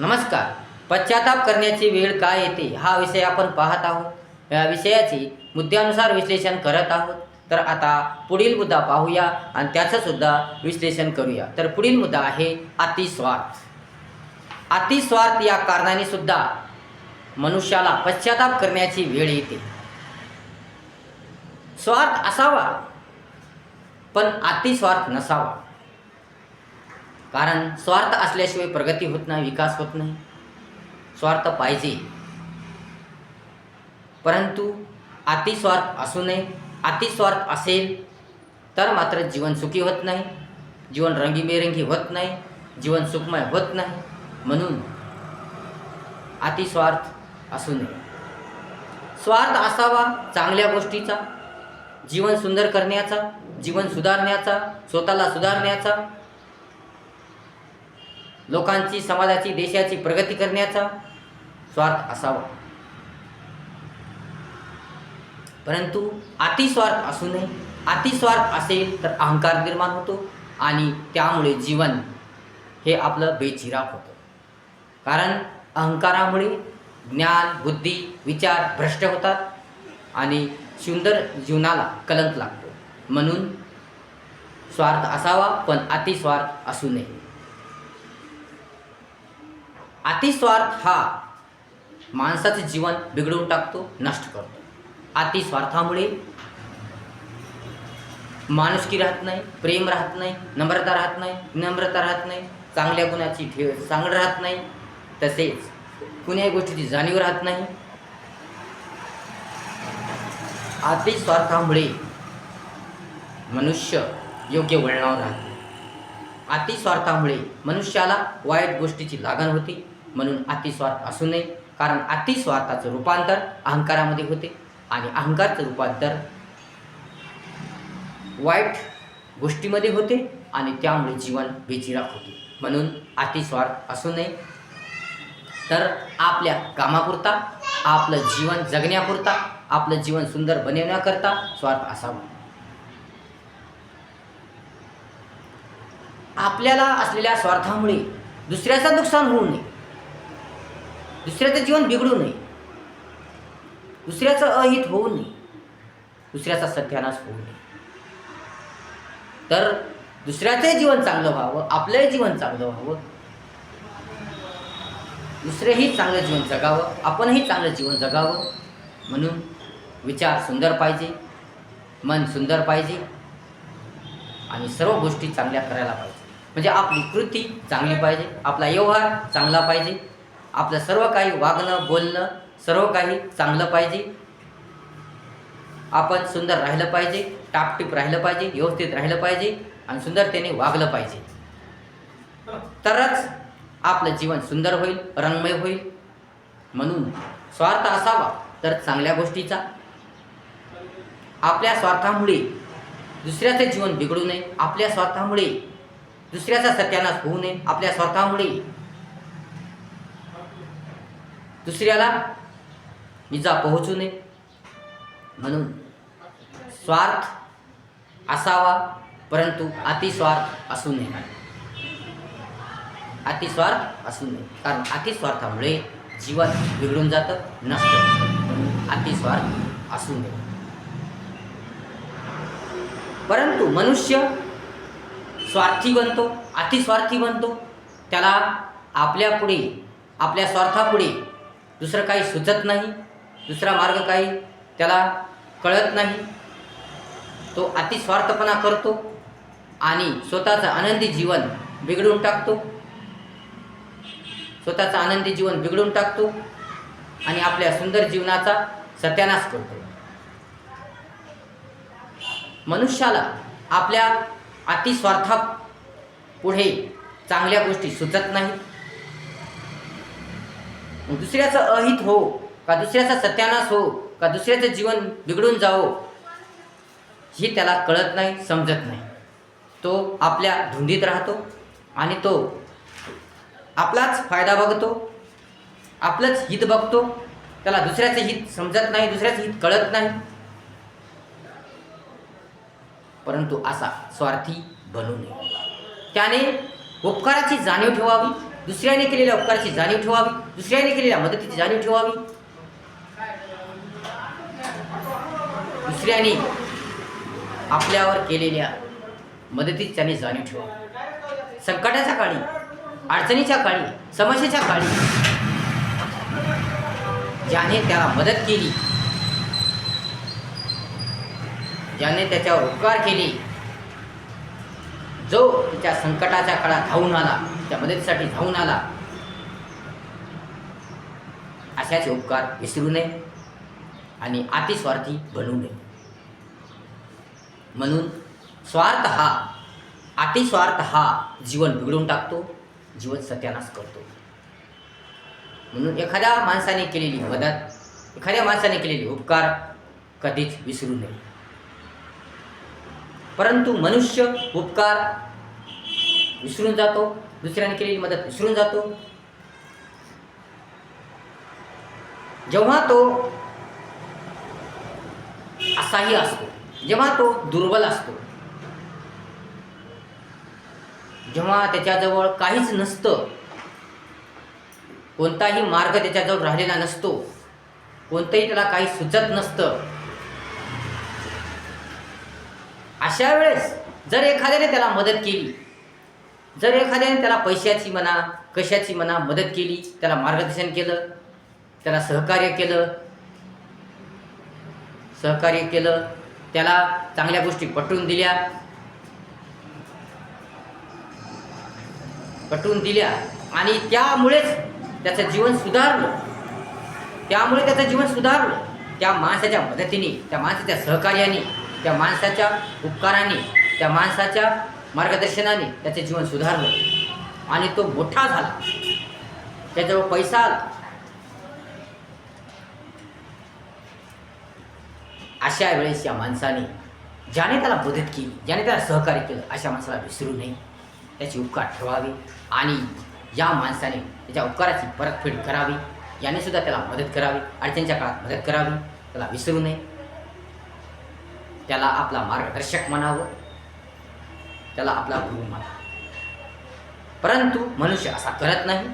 नमस्कार. पश्चाताप करण्याची वेळ काय येते हा विषय आपण पाहत आहोत. या विषयाचे मुद्द्यानुसार विश्लेषण करत आहोत. तर आता पुढील मुद्दा पाहूया आणि त्याचंसुद्धा विश्लेषण करूया. तर पुढील मुद्दा आहे अतिस्वार्थ. अतिस्वार्थ या कारणाने सुद्धा मनुष्याला पश्चाताप करण्याची वेळ येते. स्वार्थ असावा पण अतिस्वार्थ नसावा. कारण स्वार्थ असल्याशिवाय प्रगती होत नाही विकास होत नाही. स्वार्थ पाहिजे. परंतु अतिस्वार्थ असू नये. अतिस्वार्थ असेल तर मात्र जीवन सुखी होत नाही. जीवन रंगीबेरंगी होत नाही. जीवन सुखमय होत नाही. म्हणून अतिस्वार्थ असू नये. स्वार्थ असावा चांगल्या गोष्टीचा. जीवन सुंदर करण्याचा जीवन सुधारण्याचा स्वतःला सुधारण्याचा लोकांची समाजाची देशाची प्रगती करण्याचा स्वार्थ असावा. परंतु अतिस्वार्थ असू नये. अतिस्वार्थ असेल तर अहंकार निर्माण होतो आणि त्यामुळे जीवन हे आपलं बेचिराग होतं. कारण अहंकारामुळे ज्ञान बुद्धी विचार भ्रष्ट होतात आणि सुंदर जीवनाला कलंक लागतो. म्हणून स्वार्थ असावा पण अतिस्वार्थ असू नये. अतिस्वार्थ हा माणसाचं जीवन बिघडवून टाकतो नष्ट करतो. अतिस्वार्थामुळे माणुसकी राहत नाही प्रेम राहत नाही नम्रता राहत नाही विनम्रता राहत नाही चांगल्या गुणाची ठेव चांगलं राहत नाही तसेच कुण्याही गोष्टीची जाणीव राहत नाही. अतिस्वार्थामुळे मनुष्य योग्य वळणावर नाही अतिस्वार्थामुळे मनुष्याला वाईट गोष्टीची लागण होते. म्हणून अतिस्वार्थ असू नये. कारण अतिस्वार्थाचं रूपांतर अहंकारामध्ये होते. आणि अहंकारचं रूपांतर वाईट गोष्टीमध्ये होते आणि त्यामुळे जीवन बेचिराख होते. म्हणून अतिस्वार्थ असू नये. तर आपल्या कामापुरता आपलं जीवन जगण्यापुरता आपलं जीवन सुंदर बनवण्याकरता स्वार्थ असावा. आपल्याला असलेल्या स्वार्थामुळे दुसऱ्याचं नुकसान होऊ नये. दुसऱ्याचं जीवन बिघडू नये. दुसऱ्याचं अहित होऊ नये. दुसऱ्याचा सत्यानाश होऊ नये. तर दुसऱ्याचंही जीवन चांगलं व्हावं आपलंही जीवन चांगलं व्हावं. दुसरेही चांगलं जीवन जगावं आपणही चांगलं जीवन जगावं. म्हणून विचार सुंदर पाहिजे मन सुंदर पाहिजे आणि सर्व गोष्टी चांगल्या करायला पाहिजे. म्हणजे आपली कृती चांगली पाहिजे आपला व्यवहार चांगला पाहिजे. आपलं सर्व काही वागणं बोलणं सर्व काही चांगलं पाहिजे. आपण सुंदर राहिलं पाहिजे टापटीप राहिलं पाहिजे व्यवस्थित राहिलं पाहिजे आणि सुंदरतेने वागलं पाहिजे. तरच आपलं जीवन सुंदर होईल रंगमय होईल. म्हणून स्वार्थ असावा तर चांगल्या गोष्टीचा. आपल्या स्वार्थामुळे दुसऱ्याचे जीवन बिघडू नये आपल्या स्वार्थामुळे दुसऱ्याचा सत्यानाश होऊ नये आपल्या स्वार्थामुळे दुसऱ्याला इजा पोहोचू नये. म्हणून स्वार्थ असावा परंतु अतिस्वार्थ असू नये. अतिस्वार्थ असू नये. कारण अतिस्वार्थामुळे जीवन बिघडून जातं नष्ट होतं. म्हणून अतिस्वार्थ असू नये. परंतु मनुष्य स्वार्थी बनतो अतिस्वार्थी बनतो. त्याला आपल्यापुढे आपल्या स्वार्थापुढे दुसरं काही सुचत नाही दुसरा मार्ग काही त्याला कळत नाही. तो अतिस्वार्थपणा करतो आणि स्वतःचं आनंदी जीवन बिघडून टाकतो. स्वतःचं आनंदी जीवन बिघडून टाकतो आणि आपल्या सुंदर जीवनाचा सत्यानाश करतो. मनुष्याला आपल्या अतिस्वार्था पुढे चांगल्या गोष्टी सुचत नाहीत. दुसऱ्याचं अहित हो का दुसऱ्याचा सत्यानाश हो का दुसऱ्याचं जीवन बिघडून जावो ही त्याला कळत नाही समजत नाही. तो आपल्या धुंदीत राहतो आणि तो आपलाच फायदा बघतो आपलंच हित बघतो. त्याला दुसऱ्याचं हित समजत नाही दुसऱ्याचं हित कळत नाही. परंतु असा स्वार्थी बनू नये. त्याने उपकाराची जाणीव ठेवावी. दुसऱ्याने केलेल्या उपकाराची जाणीव ठेवावी. दुसऱ्याने केलेल्या मदतीची जाणीव ठेवावी. दुसऱ्याने आपल्यावर केलेल्या मदतीची त्याने जाणीव ठेवावी. संकटाच्या काळी अडचणीच्या काळी समस्येच्या काळी ज्याने त्याला मदत केली ज्याने त्याच्यावर उपकार केले जो त्याच्या संकटाच्या काळात धावून आला त्या मदतीसाठी धावून आला अशाचे उपकार विसरू नये आणि अतिस्वार्थी बनू नये. म्हणून स्वार्थ हा अतिस्वार्थ हा जीवन बिघडून टाकतो जीवन सत्यानाश करतो. म्हणून एखाद्या माणसाने केलेली मदत एखाद्या माणसाने केलेली उपकार कधीच विसरू नये. परंतु मनुष्य उपकार विसरून जातो दुसऱ्याने केलेली मदत विसरून जातो. जेव्हा तो असाही असतो जेव्हा तो दुर्बल असतो जेव्हा त्याच्याजवळ काहीच नसतं कोणताही मार्ग त्याच्याजवळ राहिलेला नसतो कोणतंही त्याला काही सुचत नसतं अशा वेळेस जर एखाद्याने त्याला मदत केली जर एखाद्याने त्याला पैशाची म्हणा कशाची म्हणा मदत केली त्याला मार्गदर्शन केलं त्याला सहकार्य केलं सहकार्य केलं त्याला चांगल्या गोष्टी पटवून दिल्या पटवून दिल्या आणि त्यामुळेच त्याचं जीवन सुधारलं त्यामुळे त्याचं जीवन सुधारलं त्या माणसाच्या मदतीने त्या माणसाच्या सहकार्याने त्या माणसाच्या उपकाराने त्या माणसाच्या मार्गदर्शनाने त्याचे जीवन सुधारलं. आणि तो मोठा झाला. त्याजवळ पैसा आला. अशा वेळेस या माणसाने ज्याने त्याला मदत केली ज्याने त्याला सहकार्य केलं अशा माणसाला विसरू नये. त्याचे उपकार ठेवावे आणि या माणसाने त्याच्या उपकाराची परतफेड करावी. याने सुद्धा त्याला मदत करावी अडचणीच्या काळात मदत करावी. त्याला विसरू नये. त्याला आपला मार्गदर्शक म्हणावं. त्याला आपला गुरु म्हणावं. परंतु मनुष्य असा करत नाही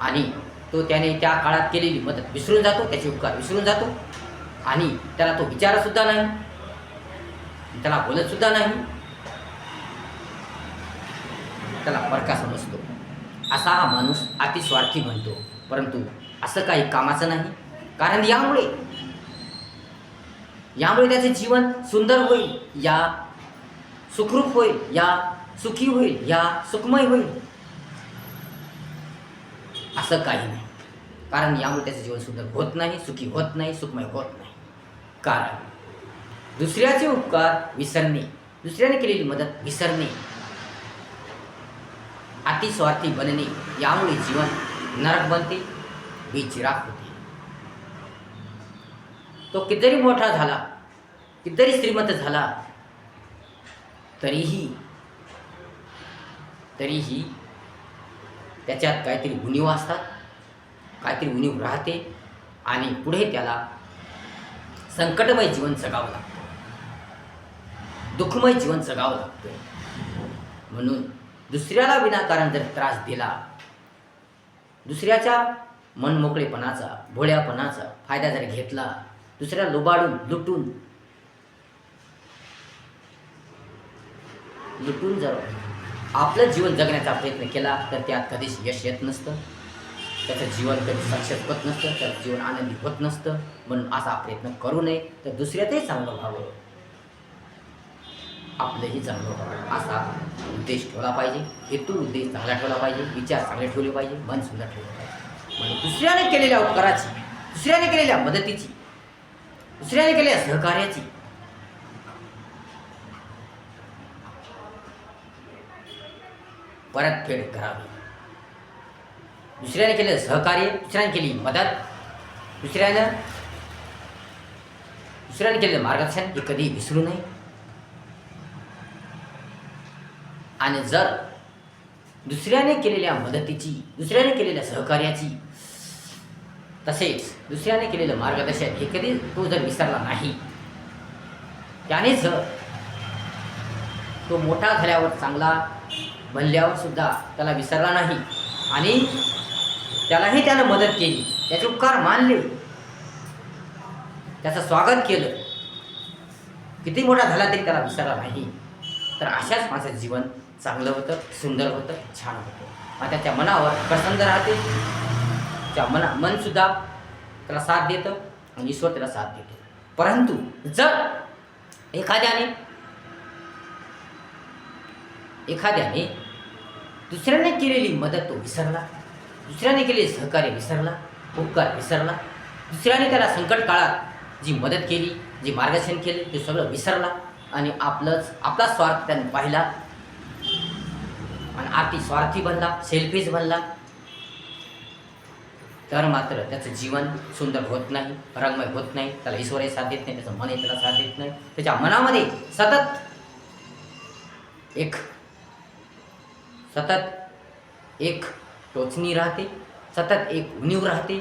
आणि तो त्याने त्या काळात केलेली मदत विसरून जातो त्याचे उपकार विसरून जातो आणि त्याला तो विचारसुद्धा नाही. त्याला बोलतसुद्धा नाही. त्याला परका समजतो. असा हा माणूस अतिस्वार्थी म्हणतो परंतु असं काही कामाचं नाही. कारण यामुळे यामुळे त्याचे जीवन सुंदर होईल या सुखरूप होईल या सुखी होईल या सुखमय होईल. असं काही नाही. कारण यामुळे त्याचं जीवन सुंदर होत नाही सुखी होत नाही सुखमय होत नाही. कारण दुसऱ्याचे उपकार विसरणे दुसऱ्याने केलेली मदत विसरणे अतिस्वार्थी बनणे यामुळे जीवन नरक बनते बेचिराग होते. तो कितीतरी मोठा झाला कितीतरी श्रीमंत झाला तरीही तरीही त्याच्यात काहीतरी उणीव असतात काहीतरी उणीव राहते आणि पुढे त्याला संकटमय जीवन जगावं लागतं. दुःखमय जीवन जगावं लागतं. म्हणून दुसऱ्याला विनाकारण जर त्रास दिला दुसऱ्याच्या मनमोकळेपणाचा भोळ्यापणाचा फायदा जर घेतला दुसऱ्या लुबाडून लुटून. लुटून जर आपलं जीवन जगण्याचा प्रयत्न केला तर त्यात कधीच यश येत नसतं. त्याचं जीवन कधी साक्षात होत नसतं त्याचं जीवन आनंदी होत नसतं. म्हणून असा प्रयत्न करू नये तर दुसऱ्यातही चांगलं व्हावं. आपलंही चांगलं व्हावं. असा उद्देश ठेवला पाहिजे. हेतू उद्देश चांगला ठेवला पाहिजे. विचार चांगले ठेवले पाहिजे. मन सुंदर ठेवलं पाहिजे. म्हणून दुसऱ्याने केलेल्या उपकाराची दुसऱ्याने केलेल्या मदतीची दुसऱ्याने केलेल्या सहकार्याची. परतफेड करावी. दुसऱ्याने केलेलं सहकार्य दुसऱ्याने केली मदत दुसऱ्यानं दुसऱ्याने केलेलं मार्गदर्शन हे कधी विसरू नये. आणि जर दुसऱ्याने केलेल्या मदतीची दुसऱ्याने केलेल्या सहकार्याची तसेच दुसऱ्याने केलेलं मार्गदर्शन हे कधी तो जर विसरला नाही. त्याने जर तो मोठा झाल्यावर चांगला बनल्यावर सुद्धा त्याला विसरला नाही आणि त्यालाही त्यानं मदत केली. त्याचे उपकार मानले. त्याचं स्वागत केलं. किती मोठा झाला तरी त्याला विसरला नाही. तर अशाच माझं जीवन चांगलं होतं सुंदर होतं छान होतं. आता त्याच्या मनावर प्रसन्न राहते. त्या मना मनसुद्धा त्याला साथ देतं आणि ईश्वर त्याला साथ देतो. परंतु जर एखाद्याने एखाद्याने दुसऱ्याने केलेली मदत तो विसरला दुसऱ्याने केलेले सहकार्य विसरला उपकार विसरला दुसऱ्याने त्याला संकट काळात जी मदत केली जी मार्गदर्शन केले ते सगळं विसरला आणि आपलंच आपला स्वार्थ त्याने पाहिला आणि आर्थिक स्वार्थी बनला सेल्फीज बनला तर मात्र त्याचं जीवन सुंदर होत नाही रंगमय होत नाही. त्याला ईश्वरही साथ देत नाही त्याचं मनही त्याला साथ देत नाही. त्याच्या मनामध्ये सतत एक सतत एक टोचणी राहते सतत एक उणीव राहते.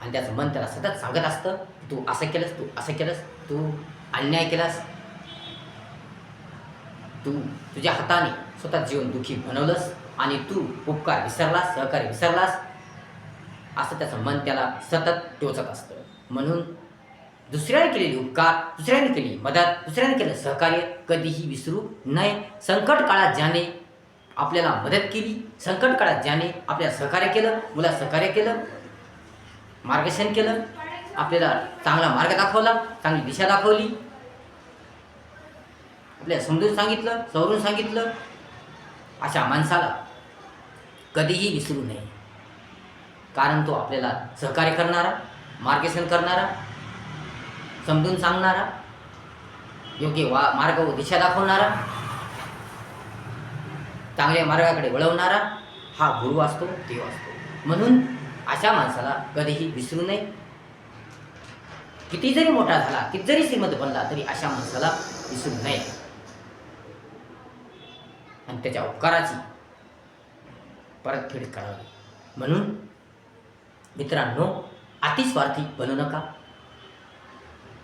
आणि त्याचं मन त्याला सतत सांगत असतं तू असं केलंस तू असं केलंस तू अन्याय केलास. तू तुझ्या हाताने स्वतः जीवन दुःखी बनवलंस. आणि तू उपकार विसरलास सहकार्य विसरलास असं त्याचं मन त्याला सतत टोचत असतं. म्हणून दुसऱ्याने केलेली उपकार दुसऱ्याने केली मदत दुसऱ्याने केलं सहकार्य कधीही विसरू नये. संकट काळात ज्याने आपल्याला मदत केली संकट काळात ज्याने आपल्याला सहकार्य केलं मुला सहकार्य केलं मार्गदर्शन केलं आपल्याला चांगला मार्ग दाखवला चांगली दिशा दाखवली आपल्याला समजून सांगितलं सवरून सांगितलं अशा माणसाला कधीही विसरू नये. कारण तो आपल्याला सहकार्य करणारा मार्गदर्शन करणारा समजून सांगणारा योग्य वा मार्ग व दिशा दाखवणारा चांगल्या मार्गाकडे वळवणारा हा गुरु असतो देव असतो. म्हणून अशा माणसाला कधीही विसरू नये. किती जरी मोठा झाला किती जरी श्रीमंत बनला तरी अशा माणसाला विसरू नये. आणि त्याच्या उपकाराची परतफेड करावी. म्हणून मित्रांनो अतिस्वार्थी बनू नका.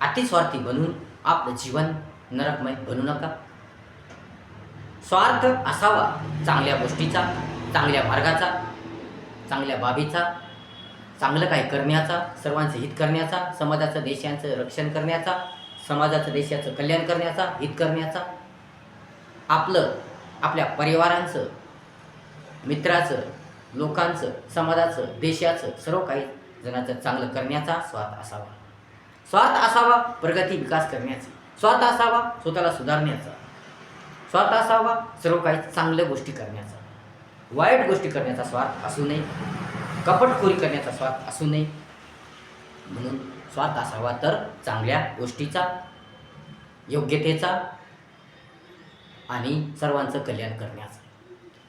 अतिस्वार्थी बनून आपलं जीवन नरकमय बनू नका. स्वार्थ असावा चांगल्या गोष्टीचा चांगल्या मार्गाचा चांगल्या बाबीचा चांगलं काही करण्याचा सर्वांचं हित करण्याचा समाजाचं देशांचं रक्षण करण्याचा समाजाचं देशाचं कल्याण करण्याचा हित करण्याचा. आपलं आपल्या परिवारांचं मित्राचं लोकांचं समाजाचं देशाचं सर्व काही जणांचं चांगलं करण्याचा स्वार्थ असावा. स्वार्थ असावा प्रगती विकास करण्याचा. स्वार्थ असावा स्वतःला सुधारण्याचा. स्वार्थ असावा सर्व काही चांगल्या गोष्टी करण्याचा. वाईट गोष्टी करण्याचा स्वार्थ असू नये. कपटखोरी करण्याचा स्वार्थ असू नये. म्हणून स्वार्थ असावा तर चांगल्या गोष्टीचा योग्यतेचा आणि सर्वांचं कल्याण करण्याचा.